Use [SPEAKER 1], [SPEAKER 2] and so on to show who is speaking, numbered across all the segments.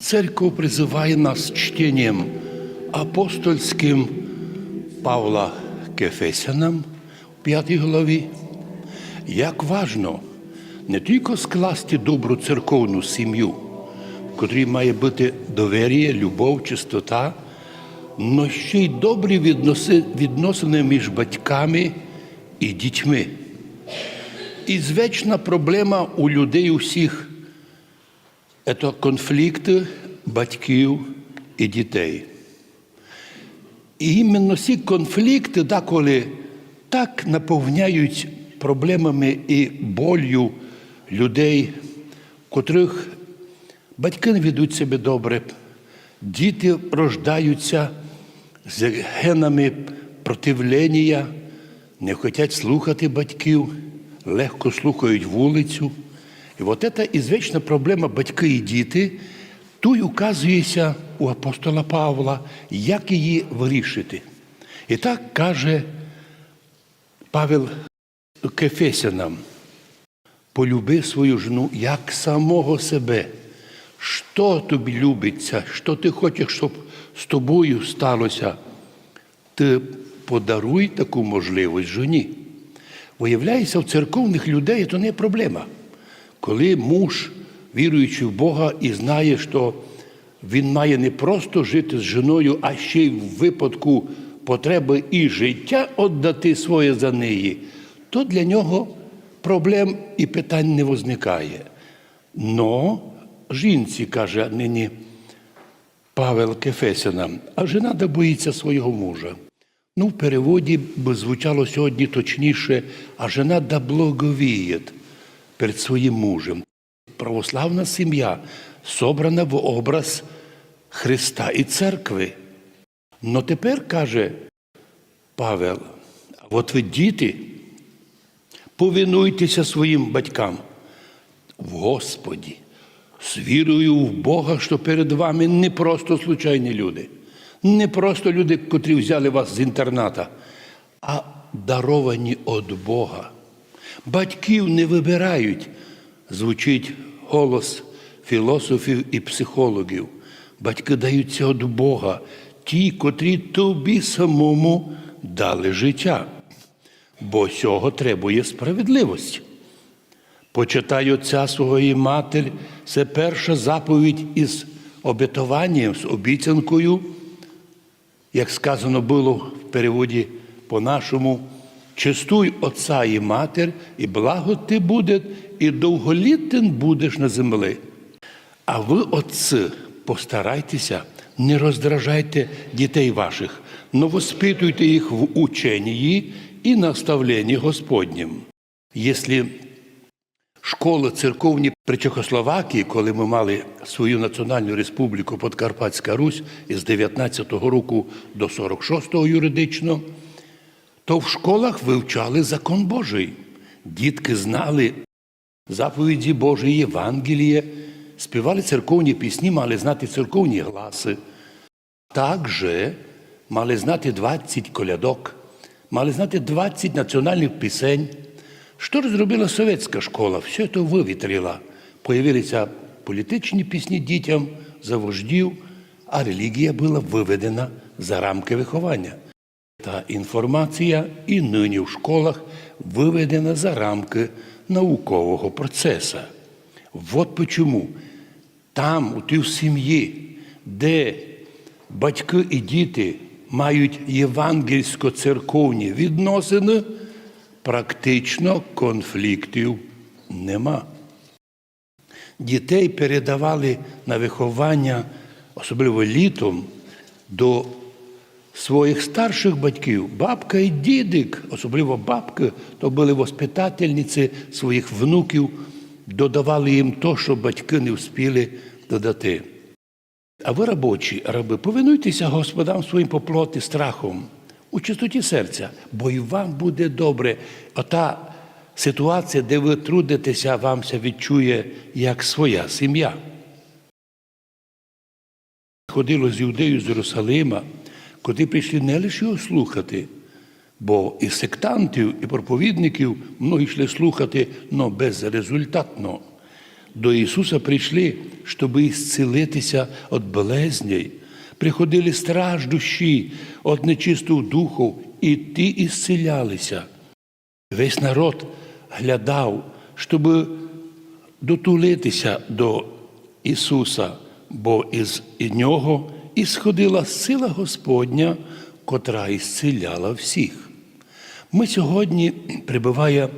[SPEAKER 1] Церковь призывает нас чтением апостольским Павла к Ефесянам в 5 главі, як важно не тільки скласти добру церковну сім'ю, в котрій має бути довір'я, любов, чистота, але ще й добрі відносини між батьками і дітьми. І звична проблема у людей усіх це конфлікти батьків і дітей. І іменно ці конфлікти деколи так наповняють проблемами і болью людей, котрих батьки не ведуть себе добре, діти рождаються з генами противлення, не хочуть слухати батьків, легко слухають вулицю. І от це ізвична проблема батьки і діти, тут указується у апостола Павла, як її вирішити. І так каже Павел к Ефесянам, полюби свою жену як самого себе. Що тобі любиться, що ти хочеш, щоб з тобою сталося, ти подаруй таку можливість жені. Виявляється, у церковних людей це не проблема. Коли муж, віруючи в Бога і знає, що він має не просто жити з жіною, а ще й в випадку потреби і життя віддати своє за неї, то для нього проблем і питань не виникає. Но жінці, каже нині Павел Кефесянам, а жена да боїться свого мужа. Ну, в переводі звучало сьогодні точніше, а жена да благовіє перед своїм мужем. Православна сім'я собрана в образ Христа і церкви. Но тепер каже Павел, от ви діти, повинуйтеся своїм батькам в Господі, з вірою в Бога, що перед вами не просто случайні люди, не просто люди, котрі взяли вас з інтерната, а даровані від Бога. Батьків не вибирають, звучить голос філософів і психологів. Батьки даються від Бога, ті, котрі тобі самому дали життя. Бо цього требує справедливості. Почитай отця свого і матір, це перша заповідь із обетуванням, з обіцянкою, як сказано було в переводі по-нашому, чистуй отця і матір, і благо ти буде, і довголіттен будеш на землі. А ви, отці, постарайтеся, не роздражайте дітей ваших, но воспитуйте їх в ученні і наставленні Господнім. Якщо школи церковні при Чехословакії, коли ми мали свою національну республіку Подкарпатська Русь із 19-го року до 46-го юридично, то в школах вивчали закон Божий. Дітки знали заповіді Божої, Євангеліє, співали церковні пісні, мали знати церковні гласи. Також мали знати 20 колядок, мали знати 20 національних пісень. Що зробила совєтська школа? Все це вивітрила. Появилися політичні пісні дітям за вождів, а релігія була виведена за рамки виховання. Та інформація і нині в школах виведена за рамки наукового процесу. От почому там, у тій сім'ї, де батьки і діти мають євангельсько-церковні відносини, практично конфліктів нема. Дітей передавали на виховання, особливо літом, до своїх старших батьків. Бабка і дідик, особливо бабки, то були воспитательниці своїх внуків, додавали їм то, що батьки не встигли додати. А ви, робочі, раби, повинуйтеся Господам своїм по плоті страхом, у чистоті серця, бо і вам буде добре. Ота ситуація, де ви трудитеся, вам це відчує як своя сім'я. Ходило з Юдею з Єрусалима, куди прийшли не лише його слухати, бо і сектантів, і проповідників многі йшли слухати, але безрезультатно. до Ісуса прийшли, щоб ісцілитися від болезней. Приходили страждущі від нечистого духу, і ті ісцілялися. Весь народ глядав, щоб дотулитися до Ісуса, бо із нього ісходила сила Господня, котра ісціляла всіх. Ми сьогодні, прибуває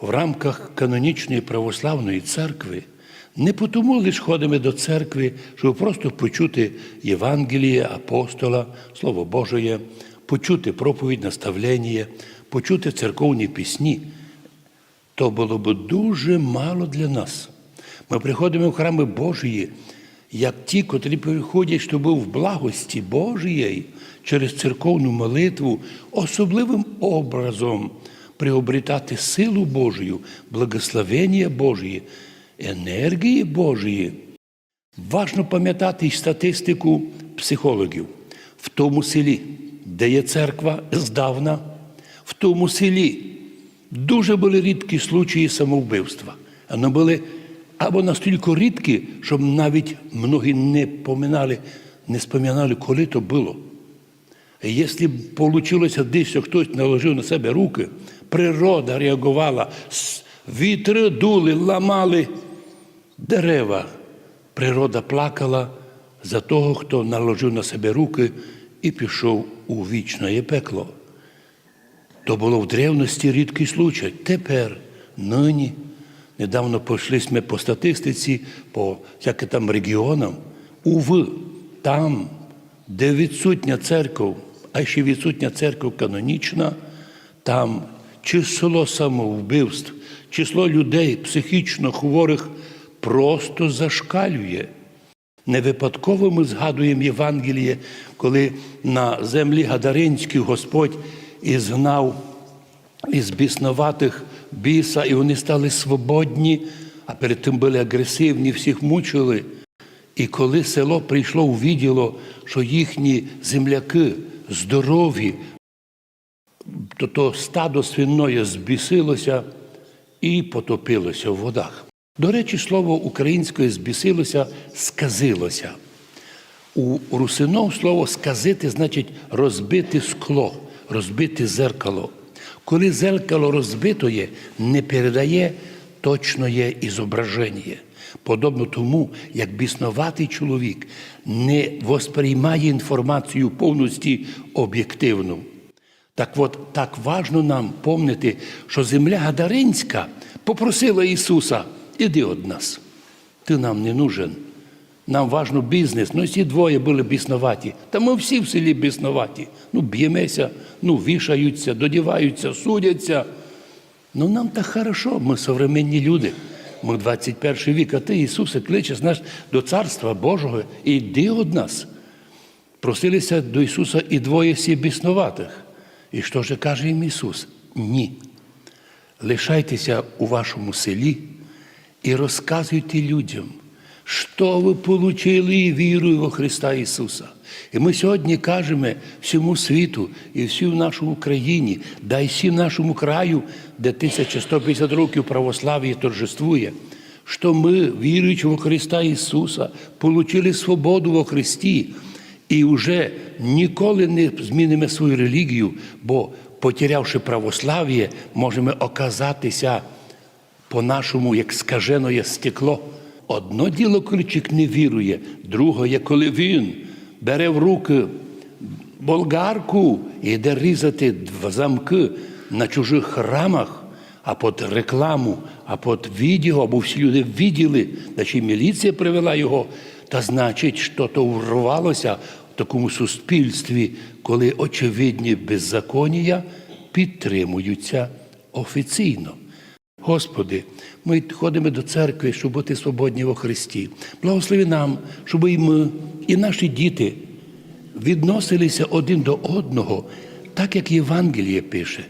[SPEAKER 1] в рамках канонічної православної церкви, не тому лише ходимо до церкви, щоб просто почути Євангеліє, апостола, Слово Божє, почути проповідь, наставлення, почути церковні пісні. То було б дуже мало для нас. Ми приходимо в храми Божії, як ті, котрі приходять, щоб в благості Божої через церковну молитву особливим образом приобретати силу Божою, благословення Божої, енергії Божої. Важно пам'ятати й статистику психологів в тому селі, де є церква здавна, в тому селі дуже були рідкі случаї самовбивства. Вони були або настільки рідкі, щоб навіть многі не поминали, не споминали, коли то було. Якщо б вийшло десь, хтось наложив на себе руки, природа реагувала, вітри дули, ламали дерева. Природа плакала за того, хто наложив на себе руки і пішов у вічне пекло. То було в древності рідкий случай. Тепер, нині, недавно пішли ми по статистиці, по всяким там регіонам, уви, там, де відсутня церква, а ще відсутня церква канонічна, там число самовбивств, число людей психічно хворих просто зашкалює. Не випадково ми згадуємо Євангеліє, коли на землі Гадаринській Господь ізгнав із біснуватих біса, і вони стали свободні, а перед тим були агресивні, всіх мучили. І коли село прийшло увіділо, що їхні земляки здорові, то то стадо свиноє збісилося і потопилося в водах. До речі, слово українською збісилося, сказилося. У русинов слово сказити значить розбити скло, розбити зеркало. Коли зеркало розбитоє, не передає точноє ізображення. Подобно тому, як біснуватий чоловік не восприймає інформацію повністю об'єктивну. Так от так важно нам помнити, що земля Гадаринська попросила Ісуса, іди від нас. Ти нам не нужен. Нам важно бізнес. Ну, ці двоє були біснуваті. Та ми всі в селі біснуваті. Ну, б'ємося, ну, вішаються, додіваються, судяться. Ну, нам так хорошо, ми современні люди. Ми 21 вік, а ти, Ісусе, кличеш нас до Царства Божого і йди від нас. Просилися до Ісуса і двоє сі біснуватих. І що ж каже їм Ісус? Ні. Лишайтеся у вашому селі і розказуйте людям, що ви отримали вірою во Христа Ісуса. І ми сьогодні кажемо всьому світу і всій нашій Україні, да й всім нашому краю, де 1150 років православ'я торжествує, що ми, віруючи во Христа Ісуса, отримали свободу во Христі і вже ніколи не змінимо свою релігію, бо, потерявши православ'я, можемо оказатися по-нашому, як скаженоє стекло. Одно діло, коли чоловік не вірує, друге, коли він бере в руки болгарку і йде різати замки на чужих храмах, а під рекламу, а під відео, або всі люди виділи, значить міліція привела його, та значить, що то урвалося в такому суспільстві, коли очевидні беззаконня підтримуються офіційно. Господи, ми ходимо до церкви, щоб бути свободні во Христі. Благослови нам, щоб і ми, і наші діти відносилися один до одного, так як Євангеліє пише.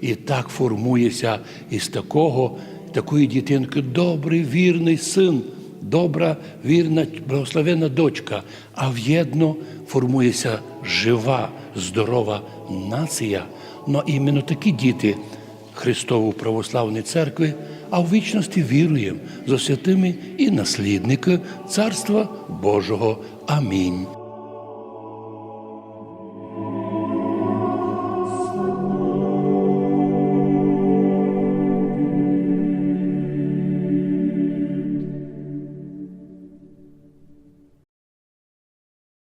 [SPEAKER 1] І так формується із такого, такої дитинки добрий, вірний син, добра, вірна, благословена дочка, а в'єдно формується жива, здорова нація. Ну іменно такі діти Христову православної церкви, а в вічності віруємо за святими і наслідники Царства Божого. Амінь.